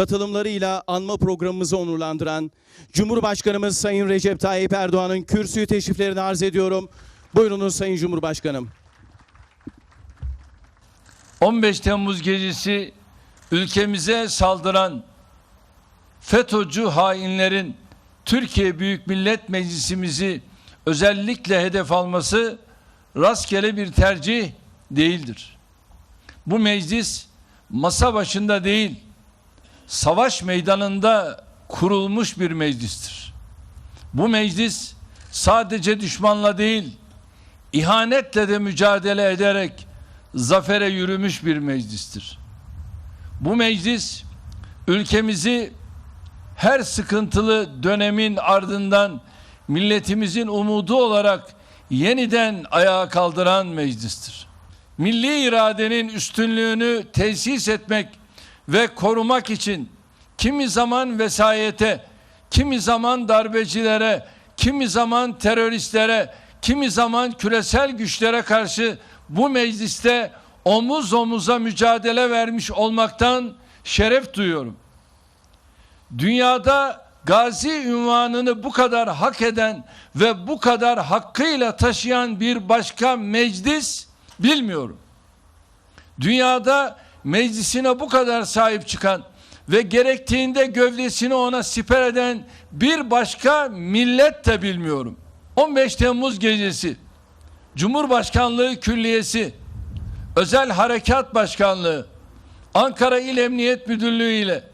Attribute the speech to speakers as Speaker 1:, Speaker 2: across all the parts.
Speaker 1: katılımlarıyla anma programımızı onurlandıran Cumhurbaşkanımız Sayın Recep Tayyip Erdoğan'ın kürsüyü teşriflerini arz ediyorum. Buyurunuz Sayın Cumhurbaşkanım.
Speaker 2: 15 Temmuz gecesi ülkemize saldıran FETÖ'cü hainlerin Türkiye Büyük Millet Meclisimizi özellikle hedef alması rastgele bir tercih değildir. Bu meclis masa başında değil, savaş meydanında kurulmuş bir meclistir. Bu meclis sadece düşmanla değil, ihanetle de mücadele ederek zafere yürümüş bir meclistir. Bu meclis ülkemizi her sıkıntılı dönemin ardından milletimizin umudu olarak yeniden ayağa kaldıran meclistir. Milli iradenin üstünlüğünü tesis etmek ve korumak için kimi zaman vesayete, kimi zaman darbecilere, kimi zaman teröristlere, kimi zaman küresel güçlere karşı bu mecliste omuz omuza mücadele vermiş olmaktan şeref duyuyorum. Dünyada gazi ünvanını bu kadar hak eden ve bu kadar hakkıyla taşıyan bir başka meclis bilmiyorum. Dünyada meclisine bu kadar sahip çıkan ve gerektiğinde gövdesini ona siper eden bir başka millet de bilmiyorum. 15 Temmuz gecesi Cumhurbaşkanlığı Külliyesi, Özel Harekat Başkanlığı, Ankara İl Emniyet Müdürlüğü ile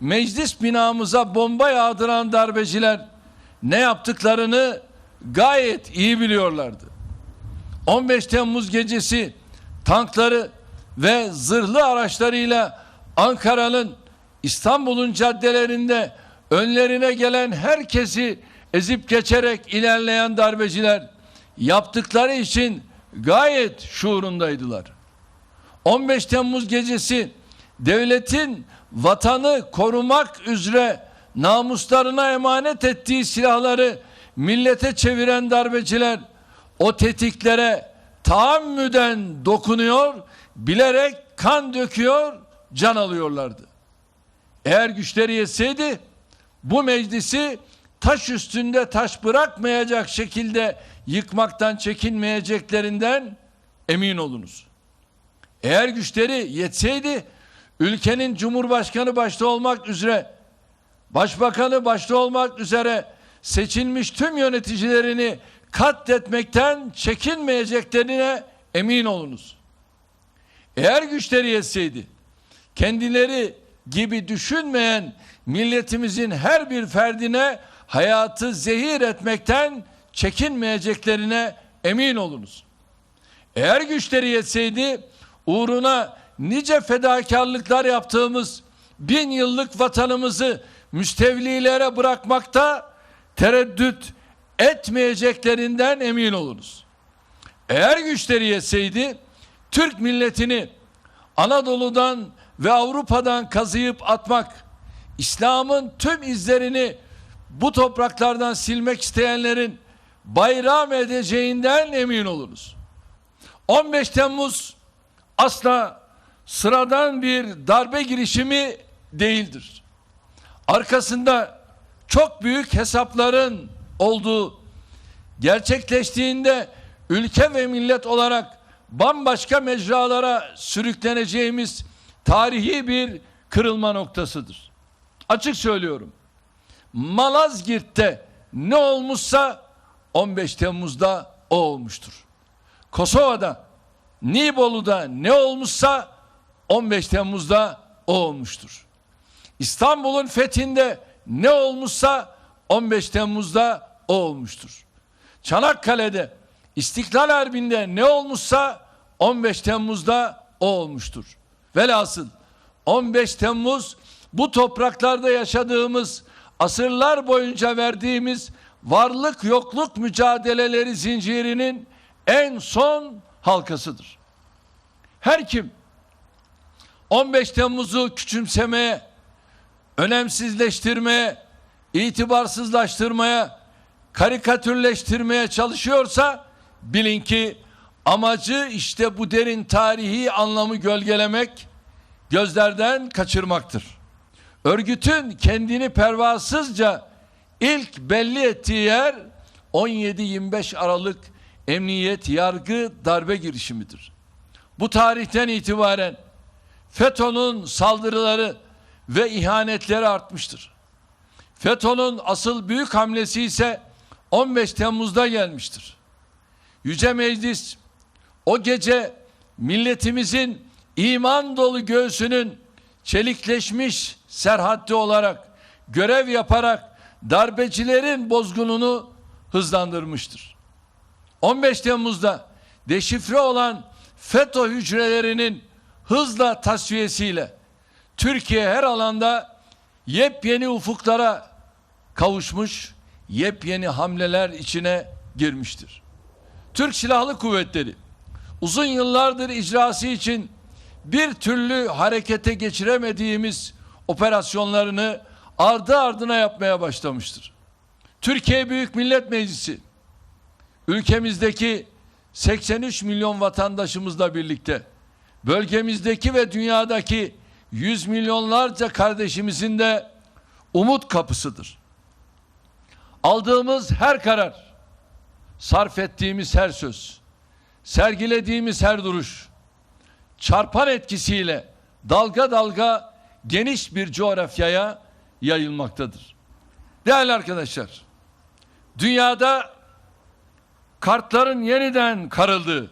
Speaker 2: meclis binamıza bomba yağdıran darbeciler ne yaptıklarını gayet iyi biliyorlardı. 15 Temmuz gecesi tankları ve zırhlı araçlarıyla Ankara'nın İstanbul'un caddelerinde önlerine gelen herkesi ezip geçerek ilerleyen darbeciler yaptıkları için gayet şuurundaydılar. 15 Temmuz gecesi devletin vatanı korumak üzere namuslarına emanet ettiği silahları millete çeviren darbeciler o tetiklere taammüden dokunuyor, bilerek kan döküyor, can alıyorlardı. Eğer güçleri yetseydi bu meclisi taş üstünde taş bırakmayacak şekilde yıkmaktan çekinmeyeceklerinden emin olunuz. Eğer güçleri yetseydi ülkenin cumhurbaşkanı başta olmak üzere başbakanı başta olmak üzere seçilmiş tüm yöneticilerini katletmekten çekinmeyeceklerine emin olunuz. Eğer güçleri yetseydi kendileri gibi düşünmeyen milletimizin her bir ferdine hayatı zehir etmekten çekinmeyeceklerine emin olunuz. Eğer güçleri yetseydi uğruna nice fedakarlıklar yaptığımız bin yıllık vatanımızı müstevlilere bırakmakta tereddüt etmeyeceklerinden emin olunuz. Eğer güçleri yetseydi Türk milletini Anadolu'dan ve Avrupa'dan kazıyıp atmak, İslam'ın tüm izlerini bu topraklardan silmek isteyenlerin bayram edeceğinden emin oluruz. 15 Temmuz asla sıradan bir darbe girişimi değildir. Arkasında çok büyük hesapların olduğu, gerçekleştiğinde ülke ve millet olarak bambaşka mecralara sürükleneceğimiz tarihi bir kırılma noktasıdır. Açık söylüyorum. Malazgirt'te ne olmuşsa 15 Temmuz'da o olmuştur. Kosova'da, Nibolu'da ne olmuşsa 15 Temmuz'da o olmuştur. İstanbul'un fethinde ne olmuşsa 15 Temmuz'da o olmuştur. Çanakkale'de, İstiklal Harbi'nde ne olmuşsa 15 Temmuz'da o olmuştur. Velhasıl 15 Temmuz bu topraklarda yaşadığımız asırlar boyunca verdiğimiz varlık yokluk mücadeleleri zincirinin en son halkasıdır. Her kim 15 Temmuz'u küçümsemeye, önemsizleştirmeye, itibarsızlaştırmaya, karikatürleştirmeye çalışıyorsa bilin ki amacı işte bu derin tarihi anlamı gölgelemek, gözlerden kaçırmaktır. Örgütün kendini pervasızca ilk belli ettiği yer 17-25 Aralık emniyet yargı darbe girişimidir. Bu tarihten itibaren FETÖ'nün saldırıları ve ihanetleri artmıştır. FETÖ'nün asıl büyük hamlesi ise 15 Temmuz'da gelmiştir. Yüce Meclis o gece milletimizin iman dolu göğsünün çelikleşmiş serhaddi olarak görev yaparak darbecilerin bozgununu hızlandırmıştır. 15 Temmuz'da deşifre olan FETÖ hücrelerinin hızla tasfiyesiyle Türkiye her alanda yepyeni ufuklara kavuşmuş, yepyeni hamleler içine girmiştir. Türk Silahlı Kuvvetleri uzun yıllardır icrası için bir türlü harekete geçiremediğimiz operasyonlarını ardı ardına yapmaya başlamıştır. Türkiye Büyük Millet Meclisi ülkemizdeki 83 milyon vatandaşımızla birlikte bölgemizdeki ve dünyadaki yüz milyonlarca kardeşimizin de umut kapısıdır. Aldığımız her karar, sarf ettiğimiz her söz, sergilediğimiz her duruş, çarpan etkisiyle dalga dalga geniş bir coğrafyaya yayılmaktadır. Değerli arkadaşlar, dünyada kartların yeniden karıldığı,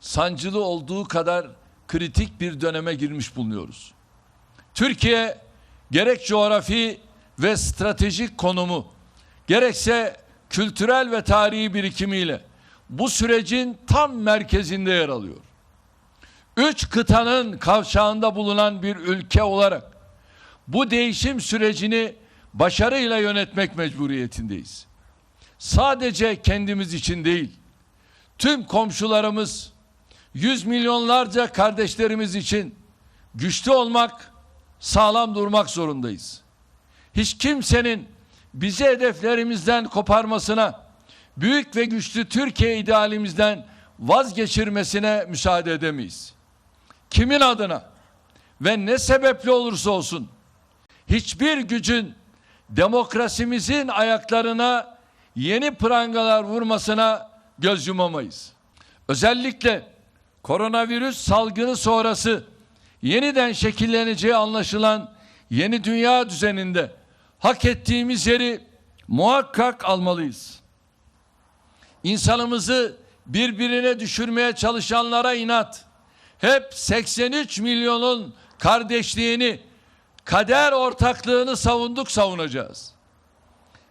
Speaker 2: sancılı olduğu kadar kritik bir döneme girmiş bulunuyoruz. Türkiye gerek coğrafi ve stratejik konumu, gerekse kültürel ve tarihi birikimiyle bu sürecin tam merkezinde yer alıyor. Üç kıtanın kavşağında bulunan bir ülke olarak bu değişim sürecini başarıyla yönetmek mecburiyetindeyiz. Sadece kendimiz için değil, tüm komşularımız, yüz milyonlarca kardeşlerimiz için güçlü olmak, sağlam durmak zorundayız. Hiç kimsenin bizi hedeflerimizden koparmasına, büyük ve güçlü Türkiye idealimizden vazgeçirmesine müsaade edemeyiz. Kimin adına ve ne sebeple olursa olsun hiçbir gücün demokrasimizin ayaklarına yeni prangalar vurmasına göz yumamayız. Özellikle koronavirüs salgını sonrası yeniden şekilleneceği anlaşılan yeni dünya düzeninde hak ettiğimiz yeri muhakkak almalıyız. İnsanımızı birbirine düşürmeye çalışanlara inat. Hep 83 milyonun kardeşliğini, kader ortaklığını savunduk savunacağız.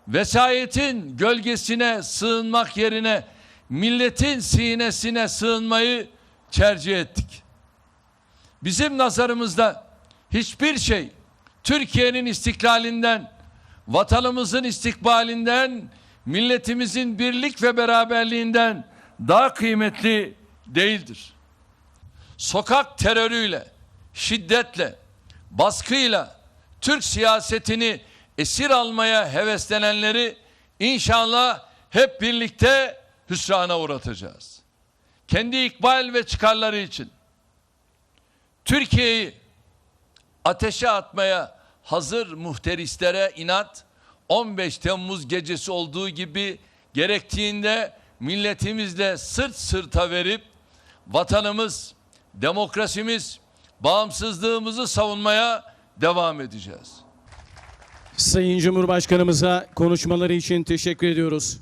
Speaker 2: Vesayetin gölgesine sığınmak yerine milletin sinesine sığınmayı tercih ettik. Bizim nazarımızda hiçbir şey Türkiye'nin istiklalinden, vatanımızın istikbalinden, milletimizin birlik ve beraberliğinden daha kıymetli değildir. Sokak terörüyle, şiddetle, baskıyla Türk siyasetini esir almaya heveslenenleri inşallah hep birlikte hüsrana uğratacağız. Kendi ikbal ve çıkarları için Türkiye'yi ateşe atmaya hazır muhterislere inat 15 Temmuz gecesi olduğu gibi gerektiğinde milletimizle sırt sırta verip vatanımız, demokrasimiz, bağımsızlığımızı savunmaya devam edeceğiz.
Speaker 1: Sayın Cumhurbaşkanımıza konuşmaları için teşekkür ediyoruz.